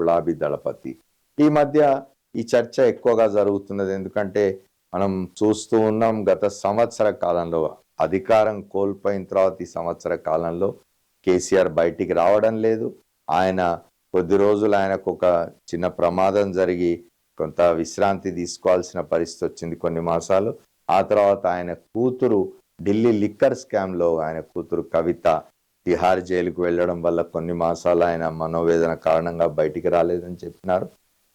గులాబీ దళపతి. ఈ మధ్య ఈ చర్చ ఎక్కువగా జరుగుతున్నది ఎందుకంటే మనం చూస్తూ ఉన్నాం గత సంవత్సర కాలంలో అధికారం కోల్పోయిన తర్వాత ఈ సంవత్సర కాలంలో కేసీఆర్ బయటికి రావడం లేదు. ఆయన కొద్ది రోజులు ఆయనకు ఒక చిన్న ప్రమాదం జరిగి కొంత విశ్రాంతి తీసుకోవాల్సిన పరిస్థితి వచ్చింది కొన్ని మాసాలు. ఆ తర్వాత ఆయన కూతురు ఢిల్లీ లిక్కర్ స్కామ్లో ఆయన కూతురు కవిత తిహార్ జైలుకు వెళ్ళడం వల్ల కొన్ని మాసాలు ఆయన మనోవేదన కారణంగా బయటికి రాలేదని చెప్పినారు.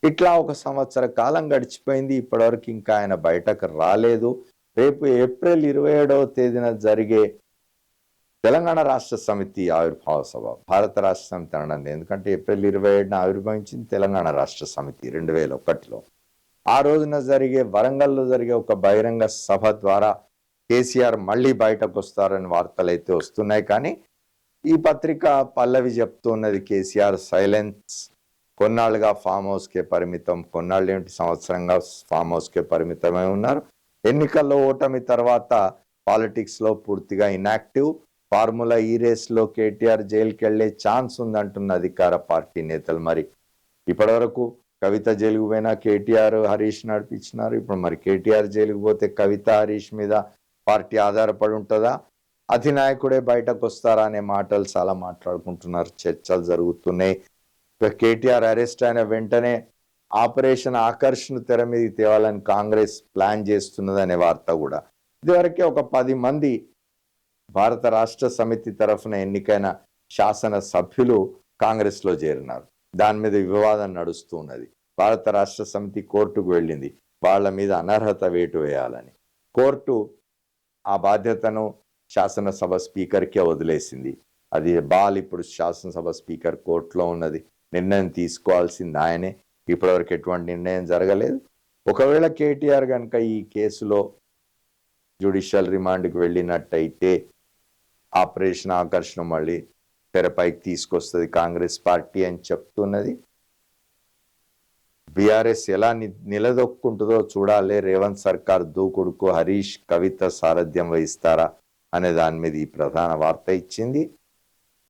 ఇట్లా ఒక సంవత్సర కాలం గడిచిపోయింది. ఇప్పటివరకు ఇంకా ఆయన బయటకు రాలేదు. రేపు ఏప్రిల్ ఇరవై ఏడవ తేదీన జరిగే తెలంగాణ రాష్ట్ర సమితి ఆవిర్భావ సభ భారత రాష్ట్ర సమితి అనడం ఎందుకంటే ఏప్రిల్ ఇరవై ఏడున ఆవిర్భవించింది తెలంగాణ రాష్ట్ర సమితి రెండు వేల ఒకటిలో ఆ రోజున జరిగే వరంగల్లో జరిగే ఒక బహిరంగ సభ ద్వారా కేసీఆర్ మళ్ళీ బయటకు వస్తారని వార్తలు అయితే వస్తున్నాయి. కానీ ఈ పత్రిక పల్లవి చెప్తున్నది కేసీఆర్ సైలెన్స్. కొన్నాళ్ళుగా ఫామ్ హౌస్కే పరిమితం కొన్నాళ్ళు ఏమిటి సంవత్సరంగా ఫామ్ హౌస్కే పరిమితమై ఉన్నారు. ఎన్నికల్లో ఓటమి తర్వాత పాలిటిక్స్లో పూర్తిగా ఇనాక్టివ్ ఫార్ములా ఈ రేస్లో కేటీఆర్ జైలుకి వెళ్ళే ఛాన్స్ ఉందంటున్న అధికార పార్టీ నేతలు మరి. ఇప్పటివరకు కవిత జైలుకు పోయినా కేటీఆర్ హరీష్ నడిపించినారు. ఇప్పుడు మరి కేటీఆర్ జైలుకు పోతే కవిత హరీష్ మీద పార్టీ ఆధారపడి ఉంటుందా? అధినాయకుడే బయటకు వస్తారా అనే మాటలు చాలా మాట్లాడుకుంటున్నారు. చర్చలు జరుగుతున్నాయి. ఇక కేటీఆర్ అరెస్ట్ అయిన వెంటనే ఆపరేషన్ ఆకర్షణ తెర మీద తేవాలని కాంగ్రెస్ ప్లాన్ చేస్తున్నది అనే వార్త కూడా. ఇదివరకే ఒక పది మంది భారత రాష్ట్ర సమితి తరఫున ఎన్నికైన శాసన సభ్యులు కాంగ్రెస్లో చేరినారు. దాని మీద వివాదం నడుస్తూ ఉన్నది భారత రాష్ట్ర సమితి కోర్టుకు వెళ్ళింది. వాళ్ళ మీద అనర్హత వేటు వేయాలని. కోర్టు ఆ బాధ్యతను శాసనసభ స్పీకర్కే వదిలేసింది. అది బాల్ ఇప్పుడు శాసనసభ స్పీకర్ కోర్టులో ఉన్నది. నిర్ణయం తీసుకోవాల్సింది ఆయనే. ఇప్పటివరకు ఎటువంటి నిర్ణయం జరగలేదు. ఒకవేళ కేటీఆర్ కనుక ఈ కేసులో జ్యుడిషియల్ రిమాండ్కి వెళ్ళినట్టయితే ఆపరేషన్ ఆకర్షణ మళ్ళీ తెరపైకి తీసుకొస్తుంది కాంగ్రెస్ పార్టీ అని చెప్తున్నది. బీఆర్ఎస్ ఎలా ని- నిలదొక్కుంటుందో చూడాలి. రేవంత్ సర్కార్ దూకుడుకు హరీష్ కవిత సారథ్యం వహిస్తారా? అనే దాని మీద ఈ ప్రధాన వార్త ఇచ్చింది.